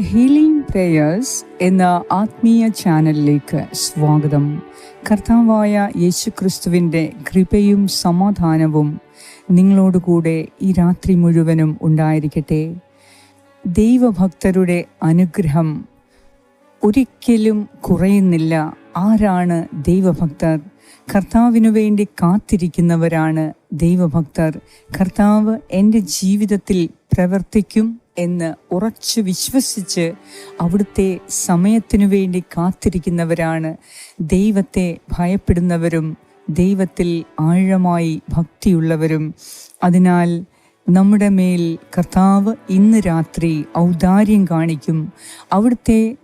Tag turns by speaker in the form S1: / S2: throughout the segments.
S1: Healing prayers എന്ന ആത്മീയ ചാനലിലേക്ക് സ്വാഗതം. കർത്താവായ യേശു ക്രിസ്തുവിന്റെ കൃപയും സമാധാനവും നിങ്ങളോടുകൂടെ ഈ രാത്രി മുഴുവനും ഉണ്ടായിരിക്കട്ടെ. ദൈവഭക്തരുടെ അനുഗ്രഹം ഒരിക്കലും കുറയുന്നില്ല. ആരാണ് ദൈവഭക്തർ? കർത്താവിനു വേണ്ടി കാത്തിരിക്കുന്നവരാണ് ദൈവഭക്തർ. കർത്താവ് എന്റെ ജീവിതത്തിൽ പ്രവർത്തിക്കും. എന്ന് ഉറച്ചു വിശ്വസിച്ച് അവിടുത്തെ സമയത്തിനു വേണ്ടി കാത്തിരിക്കുന്നവരാണ്. ദൈവത്തെ ഭയപ്പെടുന്നവരും ദൈവത്തിൽ ആഴമായി ഭക്തിയുള്ളവരും. അതിനാൽ നമ്മുടെ മേൽ കർത്താവ് ഇന്ന് രാത്രി ഔദാര്യം കാണിക്കും. അവിടുത്തെ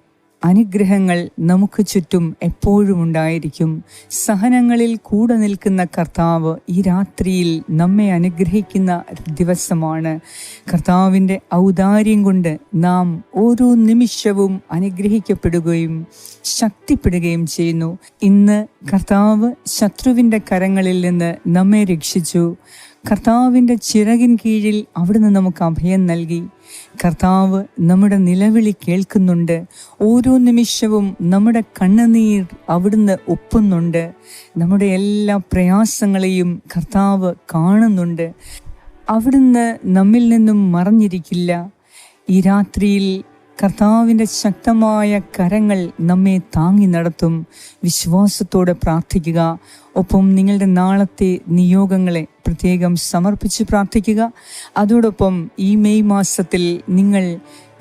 S1: അനുഗ്രഹങ്ങൾ നമുക്ക് ചുറ്റും എപ്പോഴും ഉണ്ടായിരിക്കും. സഹനങ്ങളിൽ കൂടെ നിൽക്കുന്ന കർത്താവ് ഈ രാത്രിയിൽ നമ്മെ അനുഗ്രഹിക്കുന്ന ദിവസമാണ്. കർത്താവിന്റെ ഔദാര്യം കൊണ്ട് നാം ഓരോ നിമിഷവും അനുഗ്രഹിക്കപ്പെടുകയും ശക്തിപ്പെടുകയും ചെയ്യുന്നു. ഇന്ന് കർത്താവ് ശത്രുവിന്റെ കരങ്ങളിൽ നിന്ന് നമ്മെ രക്ഷിച്ചു. കർത്താവിന്റെ ചിറകിൻ കീഴിൽ അവിടുന്ന് നമുക്ക് അഭയം നൽകി. കർത്താവ് നമ്മുടെ നിലവിളി കേൾക്കുന്നുണ്ട്. ഓരോ നിമിഷവും നമ്മുടെ കണ്ണുനീർ അവിടുന്ന് ഒപ്പുന്നുണ്ട്. നമ്മുടെ എല്ലാ പ്രയാസങ്ങളെയും കർത്താവ് കാണുന്നുണ്ട്. അവിടുന്ന് നമ്മിൽ നിന്നും മറഞ്ഞിരിക്കില്ല. ഈ രാത്രിയിൽ കർത്താവിന്റെ ശക്തമായ കരങ്ങൾ നമ്മെ താങ്ങി നടത്തും. വിശ്വാസത്തോടെ പ്രാർത്ഥിക്കുക. ഒപ്പം നിങ്ങളുടെ നാളത്തെ നിയോഗങ്ങളെ പ്രത്യേകം സമർപ്പിച്ച് പ്രാർത്ഥിക്കുക. അതോടൊപ്പം ഈ മെയ് മാസത്തിൽ നിങ്ങൾ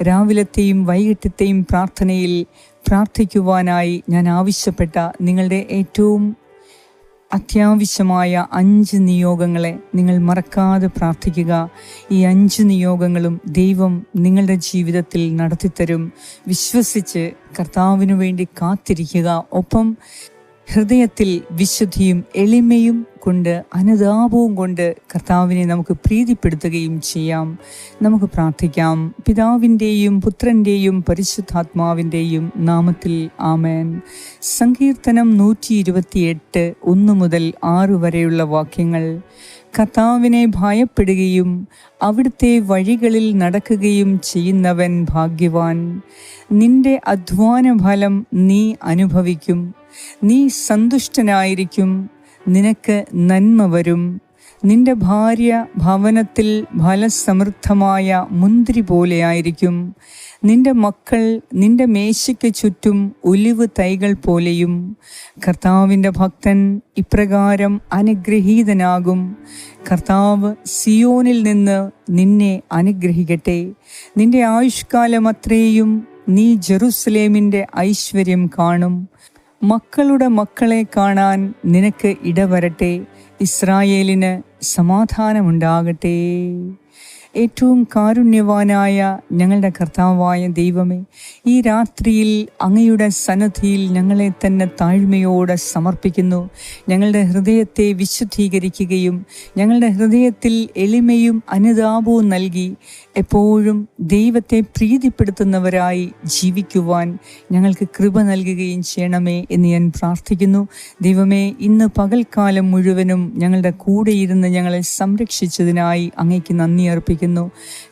S1: രാവിലത്തെയും വൈകിട്ടത്തെയും പ്രാർത്ഥനയിൽ പ്രാർത്ഥിക്കുവാനായി ഞാൻ ആവശ്യപ്പെട്ട നിങ്ങളുടെ ഏറ്റവും അത്യാവശ്യമായ അഞ്ച് നിയോഗങ്ങളെ നിങ്ങൾ മറക്കാതെ പ്രാർത്ഥിക്കുക. ഈ അഞ്ച് നിയോഗങ്ങളും ദൈവം നിങ്ങളുടെ ജീവിതത്തിൽ നടത്തിത്തരും. വിശ്വസിച്ച് കർത്താവിനു വേണ്ടി കാത്തിരിക്കുക. ഒപ്പം ഹൃദയത്തിൽ വിശുദ്ധിയും എളിമയും കൊണ്ട് അനുതാപവും കൊണ്ട് കർത്താവിനെ നമുക്ക് പ്രീതിപ്പെടുത്തുകയും ചെയ്യാം. നമുക്ക് പ്രാർത്ഥിക്കാം. പിതാവിന്റെയും പുത്രന്റെയും പരിശുദ്ധാത്മാവിന്റെയും നാമത്തിൽ ആമേൻ. സങ്കീർത്തനം നൂറ്റി ഇരുപത്തിയെട്ട് ഒന്ന് മുതൽ ആറ് വരെയുള്ള വാക്യങ്ങൾ. കർത്താവിനെ ഭയപ്പെടുകയും അവിടുത്തെ വഴികളിൽ നടക്കുകയും ചെയ്യുന്നവൻ ഭാഗ്യവാൻ. നിന്റെ അധ്വാന ഫലം നീ അനുഭവിക്കും. നീ സന്തുഷ്ടനായിരിക്കും. നിനക്ക് നന്മ വരും. നിന്റെ ഭാര്യ ഭവനത്തിൽ ഫലസമൃദ്ധമായ മുന്തിരി പോലെയായിരിക്കും നിന്റെ മക്കൾ നിന്റെ മേശയ്ക്ക് ചുറ്റും ഒലിവ് തൈകൾ പോലെയും. കർത്താവിന്റെ ഭക്തൻ ഇപ്രകാരം അനുഗ്രഹീതനാകും. കർത്താവ് സിയോനിൽ നിന്ന് നിന്നെ അനുഗ്രഹിക്കട്ടെ. നിന്റെ ആയുഷ്കാലം അത്രയും നീ ജെറുസലേമിന്റെ ഐശ്വര്യം കാണും. മക്കളുടെ മക്കളെ കാണാൻ നിനക്ക് ഇടവരട്ടെ. ഇസ്രായേലിന് സമാധാനമുണ്ടാകട്ടെ. ഏറ്റവും കാരുണ്യവാനായ ഞങ്ങളുടെ കർത്താവായ ദൈവമേ ഈ രാത്രിയിൽ അങ്ങയുടെ സന്നദ്ധിയിൽ ഞങ്ങളെ തന്നെ താഴ്മയോടെ സമർപ്പിക്കുന്നു. ഞങ്ങളുടെ ഹൃദയത്തെ വിശുദ്ധീകരിക്കുകയും ഞങ്ങളുടെ ഹൃദയത്തിൽ എളിമയും അനുതാപവും നൽകി എപ്പോഴും ദൈവത്തെ പ്രീതിപ്പെടുത്തുന്നവരായി ജീവിക്കുവാൻ ഞങ്ങൾക്ക് കൃപ നൽകുകയും ചെയ്യണമേ എന്ന് ഞാൻ പ്രാർത്ഥിക്കുന്നു. ദൈവമേ ഇന്ന് പകൽക്കാലം മുഴുവനും ഞങ്ങളുടെ കൂടെയിരുന്ന് ഞങ്ങളെ സംരക്ഷിച്ചതിനായി അങ്ങേക്ക് നന്ദി അർപ്പിക്കുന്നു.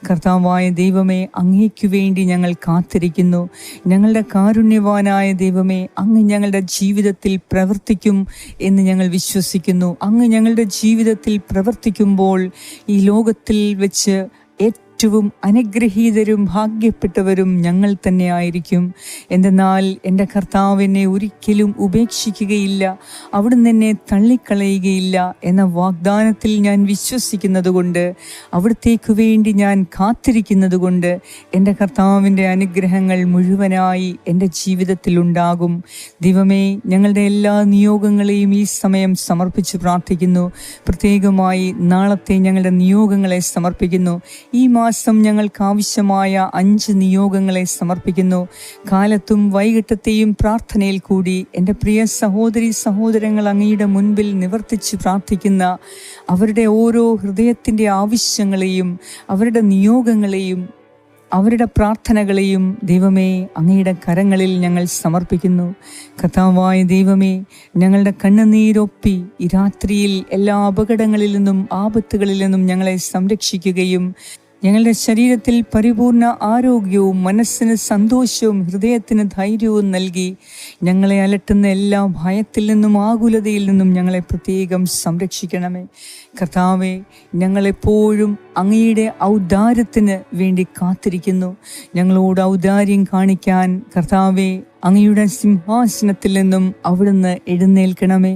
S1: കർത്താവായ ദൈവമേ അങ്ങേക്കു വേണ്ടി ഞങ്ങൾ കാത്തിരിക്കുന്നു. ഞങ്ങളുടെ കാരുണ്യവാനായ ദൈവമേ അങ്ങ് ഞങ്ങളുടെ ജീവിതത്തിൽ പ്രവർത്തിക്കും എന്ന് ഞങ്ങൾ വിശ്വസിക്കുന്നു. അങ്ങ് ഞങ്ങളുടെ ജീവിതത്തിൽ പ്രവർത്തിക്കുമ്പോൾ ഈ ലോകത്തിൽ വെച്ച് ഏറ്റവും അനുഗ്രഹീതരും ഭാഗ്യപ്പെട്ടവരും ഞങ്ങൾ തന്നെ ആയിരിക്കും എന്തെന്നാൽ എന്റെ കർത്താവിനെ ഒരിക്കലും ഉപേക്ഷിക്കുകയില്ല അവിടുന്ന് എന്നെ തള്ളിക്കളയുകയില്ല എന്ന വാഗ്ദാനത്തിൽ ഞാൻ വിശ്വസിക്കുന്നത് കൊണ്ട് അവിടത്തേക്ക് വേണ്ടി ഞാൻ കാത്തിരിക്കുന്നതുകൊണ്ട് എന്റെ കർത്താവിന്റെ അനുഗ്രഹങ്ങൾ മുഴുവനായി എന്റെ ജീവിതത്തിൽ ഉണ്ടാകും. ദൈവമേ ഞങ്ങളുടെ എല്ലാ നിയോഗങ്ങളെയും ഈ സമയം സമർപ്പിച്ച് പ്രാർത്ഥിക്കുന്നു. പ്രത്യേകമായി നാളത്തെ ഞങ്ങളുടെ നിയോഗങ്ങളെ സമർപ്പിക്കുന്നു. ഈ ഞങ്ങൾക്ക് ആവശ്യമായ അഞ്ച് നിയോഗങ്ങളെ സമർപ്പിക്കുന്നു. കാലത്തും വൈകിട്ടത്തെയും പ്രാർത്ഥനയിൽ കൂടി എന്റെ പ്രിയ സഹോദരി സഹോദരങ്ങൾ അങ്ങയുടെ മുൻപിൽ നിവർത്തിച്ച് പ്രാർത്ഥിക്കുന്ന അവരുടെ ഓരോ ഹൃദയത്തിന്റെ ആവശ്യങ്ങളെയും അവരുടെ നിയോഗങ്ങളെയും അവരുടെ പ്രാർത്ഥനകളെയും ദൈവമേ അങ്ങയുടെ കരങ്ങളിൽ ഞങ്ങൾ സമർപ്പിക്കുന്നു. കഥാവായ ദൈവമേ ഞങ്ങളുടെ കണ്ണുനീരൊപ്പി ഈ രാത്രിയിൽ എല്ലാ അപകടങ്ങളിൽ നിന്നും ആപത്തുകളിൽ നിന്നും ഞങ്ങളെ സംരക്ഷിക്കുകയും ഞങ്ങളുടെ ശരീരത്തിൽ പരിപൂർണ ആരോഗ്യവും മനസ്സിന് സന്തോഷവും ഹൃദയത്തിന് ധൈര്യവും നൽകി ഞങ്ങളെ അലട്ടുന്ന എല്ലാ ഭയത്തിൽ നിന്നും ആകുലതയിൽ നിന്നും ഞങ്ങളെ പ്രത്യേകം സംരക്ഷിക്കണമേ. കർത്താവെ ഞങ്ങളെപ്പോഴും അങ്ങയുടെ ഔദാര്യത്തിന് വേണ്ടി കാത്തിരിക്കുന്നു. ഞങ്ങളോട് ഔദാര്യം കാണിക്കാൻ കർത്താവെ അങ്ങയുടെ സിംഹാസനത്തിൽ നിന്നും അവിടുന്ന് എഴുന്നേൽക്കണമേ.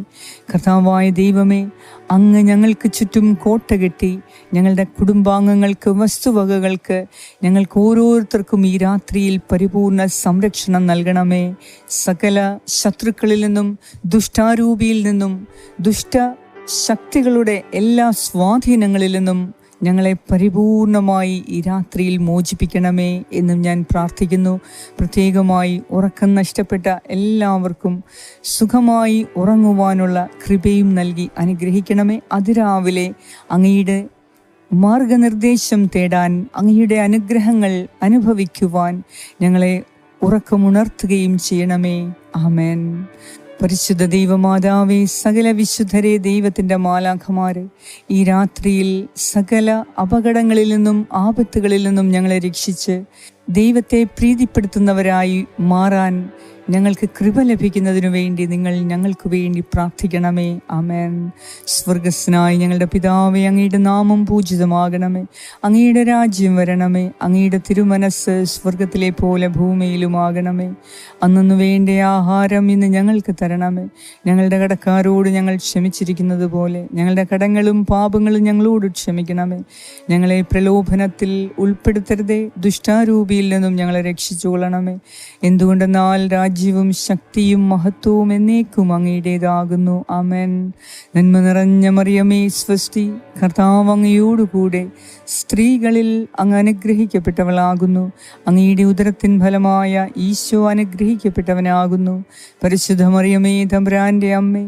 S1: കർത്താവായ ദൈവമേ അങ്ങ് ഞങ്ങൾക്ക് ചുറ്റും കോട്ട കെട്ടി ഞങ്ങളുടെ കുടുംബാംഗങ്ങൾക്ക് വസ്തുവകകൾക്ക് ഞങ്ങൾക്ക് ഓരോരുത്തർക്കും ഈ രാത്രിയിൽ പരിപൂർണ സംരക്ഷണം നൽകണമേ. സകല ശത്രുക്കളിൽ നിന്നും ദുഷ്ടാരൂപിയിൽ നിന്നും ദുഷ്ട ശക്തികളുടെ എല്ലാ സ്വാധീനങ്ങളിൽ നിന്നും ഞങ്ങളെ പരിപൂർണമായി ഈ രാത്രിയിൽ മോചിപ്പിക്കണമേ എന്നും ഞാൻ പ്രാർത്ഥിക്കുന്നു. പ്രത്യേകമായി ഉറക്കം നഷ്ടപ്പെട്ട എല്ലാവർക്കും സുഖമായി ഉറങ്ങുവാനുള്ള കൃപയും നൽകി അനുഗ്രഹിക്കണമേ. അതിരാവിലെ അങ്ങയുടെ മാർഗനിർദ്ദേശം തേടാൻ അങ്ങയുടെ അനുഗ്രഹങ്ങൾ അനുഭവിക്കുവാൻ ഞങ്ങളെ ഉറക്കമുണർത്തുകയും ചെയ്യണമേ. ആമേൻ. പരിശുദ്ധ ദൈവമാതാവേ സകല വിശുദ്ധരെ ദൈവത്തിന്റെ മാലാഖമാരെ ഈ രാത്രിയിൽ സകല അപകടങ്ങളിൽ നിന്നും ആപത്തുകളിൽ നിന്നും ഞങ്ങളെ രക്ഷിച്ച് ദൈവത്തെ പ്രീതിപ്പെടുത്തുന്നവരായി മാറാൻ ഞങ്ങൾക്ക് കൃപ ലഭിക്കുന്നതിനു വേണ്ടി നിങ്ങൾ ഞങ്ങൾക്ക് വേണ്ടി പ്രാർത്ഥിക്കണമേ. അമേൻ സ്വർഗസ്നായി ഞങ്ങളുടെ പിതാവെ അങ്ങയുടെ നാമം പൂജിതമാകണമേ. അങ്ങയുടെ രാജ്യം വരണമേ. അങ്ങയുടെ തിരുമനസ് സ്വർഗത്തിലെ പോലെ ഭൂമിയിലുമാകണമേ. അന്നു വേണ്ട ആഹാരം ഇന്ന് ഞങ്ങൾക്ക് തരണമേ. ഞങ്ങളുടെ കടക്കാരോട് ഞങ്ങൾ ക്ഷമിച്ചിരിക്കുന്നത് പോലെ ഞങ്ങളുടെ കടങ്ങളും പാപങ്ങളും ഞങ്ങളോട് ക്ഷമിക്കണമേ. ഞങ്ങളെ പ്രലോഭനത്തിൽ ഉൾപ്പെടുത്തരുതേ. ദുഷ്ടാരൂപിയിൽ നിന്നും ഞങ്ങളെ രക്ഷിച്ചുകൊള്ളണമേ. എന്തുകൊണ്ടെന്നാൽ രാജ്യവും ശക്തിയും മഹത്വവും എന്നേക്കും അങ്ങയുടേതാകുന്നു. ആമേൻ. നന്മ നിറഞ്ഞ മറിയമേ സ്വസ്തി. കർത്താവ് അങ്ങയോടുകൂടെ സ്ത്രീകളിൽ അങ്ങ് അനുഗ്രഹിക്കപ്പെട്ടവളാകുന്നു. അങ്ങയുടെ ഉദരത്തിൻ ഫലമായ ഈശോ അനുഗ്രഹിക്കപ്പെട്ടവനാകുന്നു. പരിശുദ്ധ മറിയമേ തമ്പുരാന്റെ അമ്മേ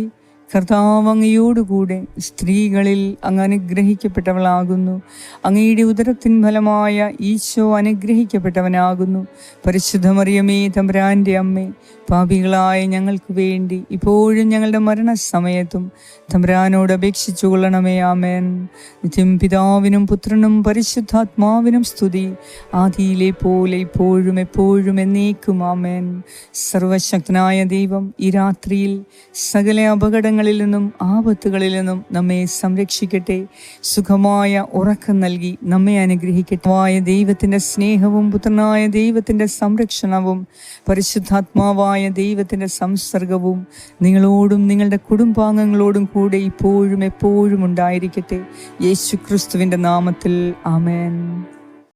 S1: കർത്താവ് അങ്ങയോടുകൂടെ സ്ത്രീകളിൽ അങ്ങ് അനുഗ്രഹിക്കപ്പെട്ടവളാകുന്നു. അങ്ങയുടെ ഉദരത്തിൻ ഫലമായ ഈശോ അനുഗ്രഹിക്കപ്പെട്ടവനാകുന്നു. പരിശുദ്ധമറിയമേ മറിയമേ തമ്പുരാന്റെ അമ്മേ പാപികളായ ഞങ്ങൾക്ക് വേണ്ടി ഇപ്പോഴും ഞങ്ങളുടെ മരണസമയത്തും തമ്പുരാനോട് അപേക്ഷിച്ചു കൊള്ളണമേ ആമേൻ. നിത്യം പിതാവിനും പുത്രനും പരിശുദ്ധാത്മാവിനും സ്തുതി. ആദിയിലെ പോലെ ഇപ്പോഴും എപ്പോഴും എന്നേക്കും ആമേൻ. സർവശക്തനായ ദൈവം ഈ രാത്രിയിൽ സകല അപകടങ്ങളിൽ നിന്നും ആപത്തുകളിൽ നിന്നും നമ്മെ സംരക്ഷിക്കട്ടെ. സുഖമായ ഉറക്കം നൽകി നമ്മെ അനുഗ്രഹിക്കട്ടെ. ആയ ദൈവത്തിന്റെ സ്നേഹവും പുത്രനായ ദൈവത്തിന്റെ സംരക്ഷണവും പരിശുദ്ധാത്മാവായ ദൈവത്തിന്റെ സംസർഗവും നിങ്ങളോടും നിങ്ങളുടെ കുടുംബാംഗങ്ങളോടും കൂടെ ഇപ്പോഴും എപ്പോഴും ഉണ്ടായിരിക്കട്ടെ. യേശു ക്രിസ്തുവിന്റെ നാമത്തിൽ ആമേൻ.